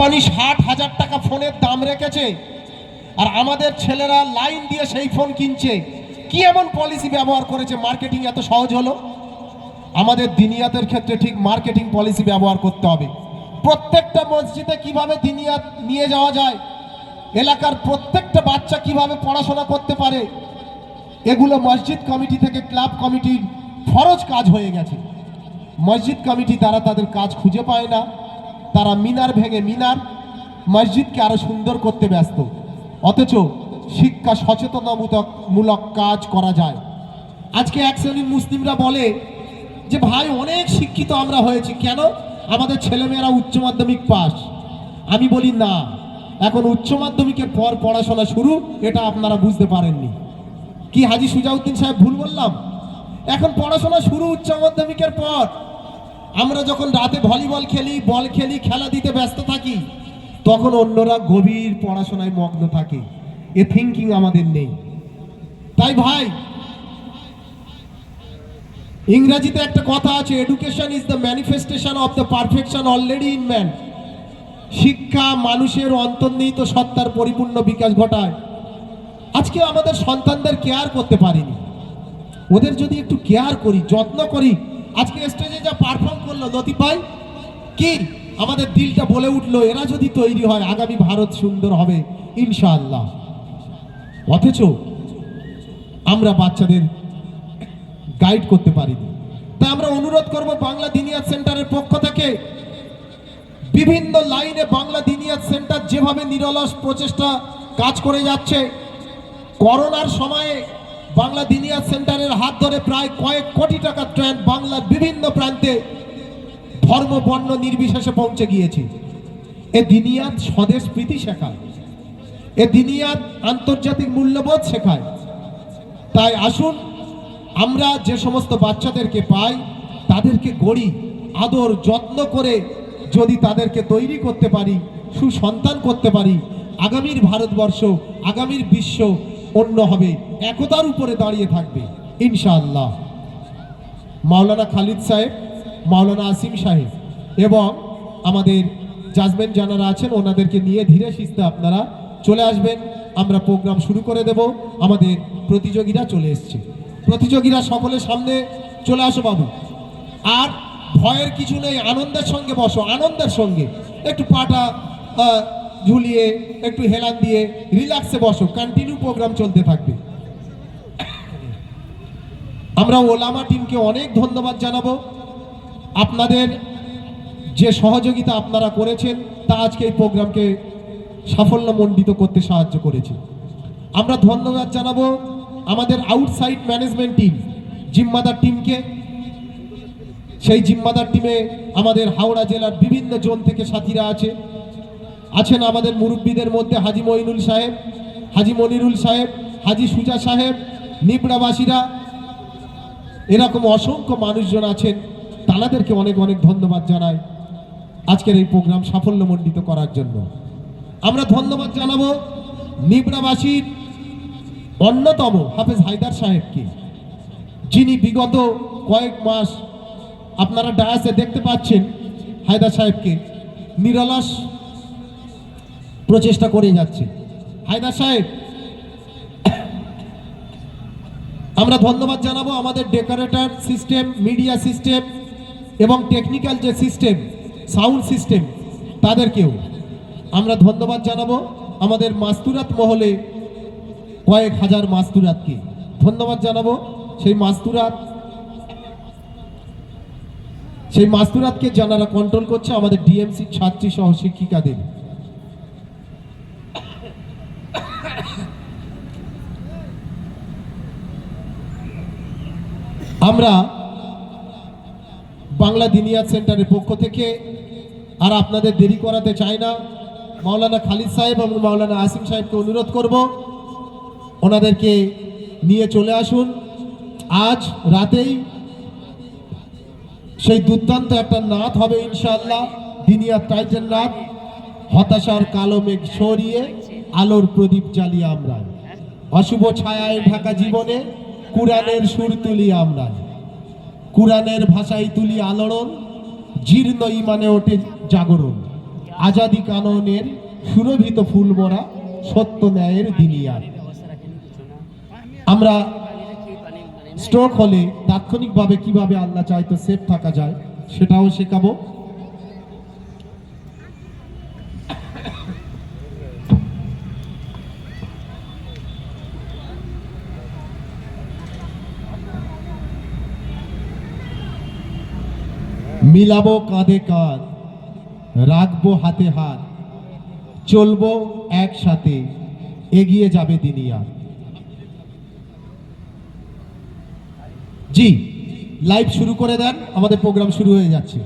Company ষাট হাজার টাকা ফোনের দাম রেখেছে। আর আমাদের ছেলেরা লাইন দিয়ে সেই ফোন কিনছে। কি এমন পলিসি ব্যবহার করেছে? মার্কেটিং এত সহজ হলো? আমাদের দিনিয়াতের ক্ষেত্রে ঠিক মার্কেটিং পলিসি ব্যবহার করতে হবে। প্রত্যেকটা মসজিদে কীভাবে দিনিয়াত নিয়ে যাওয়া যায়? এলাকার প্রত্যেকটা বাচ্চা কীভাবে পড়াশোনা করতে পারে? এগুলো মসজিদ কমিটি থেকে ক্লাব কমিটির ফরজ কাজ হয়ে গেছে। মসজিদ কমিটি তারা তাদের কাজ খুঁজে পায় না। তারা মিনার ভেঙে মিনার মসজিদকে আরও সুন্দর করতে ব্যস্ত। অথচ শিক্ষা সচেতনমূলক মূলক কাজ করা যায়। আজকে এক শ্রেণির মুসলিমরা বলে যে, ভাই, অনেক শিক্ষিত আমরা হয়েছি। কেন? আমাদের ছেলেমেয়েরা উচ্চ মাধ্যমিক পাস। আমি বলি, না, এখন উচ্চ মাধ্যমিকের পর পড়াশোনা শুরু, এটা আপনারা বুঝতে পারেননি। কি হাজি সুজাউদ্দিন সাহেব ভুল বললাম? এখন পড়াশোনা শুরু উচ্চ মাধ্যমিকের পর। আমরা যখন রাতে ভলিবল খেলি, বল খেলি, খেলা দিতে ব্যস্ত থাকি, তখন অন্যরা গভীর পড়াশোনায় মগ্ন থাকে। এ থিঙ্কিং আমাদের নেই। তাই ভাই, ইংরেজিতে একটা কথা আছে education is the manifestation of the perfection already in man শিক্ষা মানুষের অন্তর্নিহিত সত্তার পরিপূর্ণ বিকাশ ঘটায়। আজকে আমাদের সন্তানদের কেয়ার করতে পারিনি। ওদের যদি একটু কেয়ার করি, যত্ন করি আজকে স্টেজে যা পারফর্ম করল লতিফ ভাই, কি? আমাদের দিলটা বলে উঠল, এরা যদি তৈরি হয়, আগামী ভারত সুন্দর হবে, ইনশাআল্লাহ। অথচ আমরা বাচ্চাদের গাইড করতে পারিনি। তাই আমরা অনুরোধ করব বাংলা দিনিয়াত সেন্টারের পক্ষ থেকে, বিভিন্ন লাইনে বাংলা দিনিয়াত সেন্টার যেভাবে নিরলস প্রচেষ্টা কাজ করে যাচ্ছে, করোনার সময়ে বাংলা দিনিয়া সেন্টারের হাত ধরে প্রায় কয়েক কোটি টাকার ট্রেন বাংলার বিভিন্ন প্রান্তে ধর্ম, বর্ণ নির্বিশেষে পৌঁছে গিয়েছে। এ দিনিয়াত স্বদেশ প্রীতি শেখায়। এ দিনিয়াত আন্তর্জাতিক মূল্যবোধ শেখায়। তাই আসুন, আমরা যে সমস্ত বাচ্চাদেরকে পাই, তাদেরকে গড়ি, আদর, যত্ন করে যদি তাদেরকে তৈরি করতে পারি, সুসন্তান করতে পারি, আগামীর ভারতবর্ষ, আগামীর বিশ্ব অন্য হবে। একতার উপরে দাঁড়িয়ে থাকবে। ইনশাআল্লাহ। মাওলানা খালিদ সাহেব, মাওলানা আসিম সাহেব এবং আমাদের জাজমেন্ট যারা আছেন, ওনাদেরকে নিয়ে ধীরে সুস্থে আপনারা চলে আসবেন। আমরা প্রোগ্রাম শুরু করে দেব। আমাদের প্রতিযোগীরা চলে এসছে। প্রতিযোগীরা সকলের সামনে চলে আসো বাবু। আর ভয়ের কিছু নেই, আনন্দের সঙ্গে বসো, আনন্দের সঙ্গে। একটু পাটা ঝুলিয়ে, একটু হেলান দিয়ে রিল্যাক্সে বসো কন্টিনিউ প্রোগ্রাম চলতে থাকবে। আমরা ওলামা টিমকে অনেক ধন্যবাদ জানাব। আপনাদের যে সহযোগিতা আপনারা করেছেন, তা আজকে এই প্রোগ্রামকে সাফল্যমণ্ডিত করতে সাহায্য করেছে। আমরা ধন্যবাদ জানাব আমাদের আউটসাইড ম্যানেজমেন্ট টিম জিম্মাদার টিমকে সেই জিম্মাদার টিমে আমাদের হাওড়া জেলার বিভিন্ন জোন থেকে সাথীরা আছে। আছেন আমাদের মুরব্বীদের মধ্যে হাজি মইনুল সাহেব, হাজি মনিরুল সাহেব, হাজি সুজা সাহেব, নিবড়াবাসীরা। এরকম অসংখ্য মানুষজন আছেন, তাদেরকে অনেক অনেক ধন্যবাদ জানাই আজকের এই প্রোগ্রাম সাফল্যমণ্ডিত করার জন্য। আমরা ধন্যবাদ জানাব নিবড়াবাসীর অন্যতম হাফেজ হায়দার সাহেবকে, যিনি বিগত কয়েক মাস আপনারা ডায়াসে দেখতে পাচ্ছেন হায়দার সাহেবকে, নিরলস প্রচেষ্টা করে যাচ্ছে। হায়দার সাহেব, আমরা ধন্যবাদ জানাব আমাদের ডেকোরেটর সিস্টেম, মিডিয়া সিস্টেম এবং টেকনিক্যাল যে সিস্টেম, সাউন্ড সিস্টেম, তাদেরকেও আমরা ধন্যবাদ জানাব আমাদের মাস্তুরাত মহলে কয়েক হাজার মাস্তুরাতকে। ধন্যবাদ জানাব সেই মাস্তুরাত, সেই মাস্তুরাতকে যারা কন্ট্রোল করছে আমাদের ডিএমসি ছাত্রী সহ শিক্ষিকাদের। আমরা বাংলা দিনিয়াত সেন্টারের পক্ষ থেকে আর আপনাদের দেরি করাতে চাই না, মাওলানা খালিদ সাহেব এবং মাওলানা আসিম সাহেবকে অনুরোধ করব, ওনাদেরকে নিয়ে চলে আসুন। আজ রাতেই সেই দুর্দান্ত একটা নাথ হবে ইনশাআল্লাহ দিনিয়াত টাইটেল নাথ, হতাশার কালো মেঘ সরিয়ে আলোর প্রদীপ জ্বালিয়ে আমরা অশুভ ছায়ায় ঢাকা জীবনে কুরআনের সুর তুলি আমরা কুরআনের ভাষায় তুলি আলোড়ন, জীর্ণ ইমানে ওঠে জাগরণ। আজাদি কাননের সুরভিত ফুল মরা সত্য ন্যায়ের দিনিয়ার। আমরা স্ট্রোক হলে তাৎক্ষণিকভাবে কীভাবে আল্লাহ চাইতো সেফ থাকা যায়, সেটাও শেখাবো। মিলাবো কাঁধে কাঁধ, রাখব হাতে হাত, চলবো একসাথে, এগিয়ে যাবে দুনিয়া জি, লাইভ শুরু করে দেন, আমাদের প্রোগ্রাম শুরু হয়ে যাচ্ছে।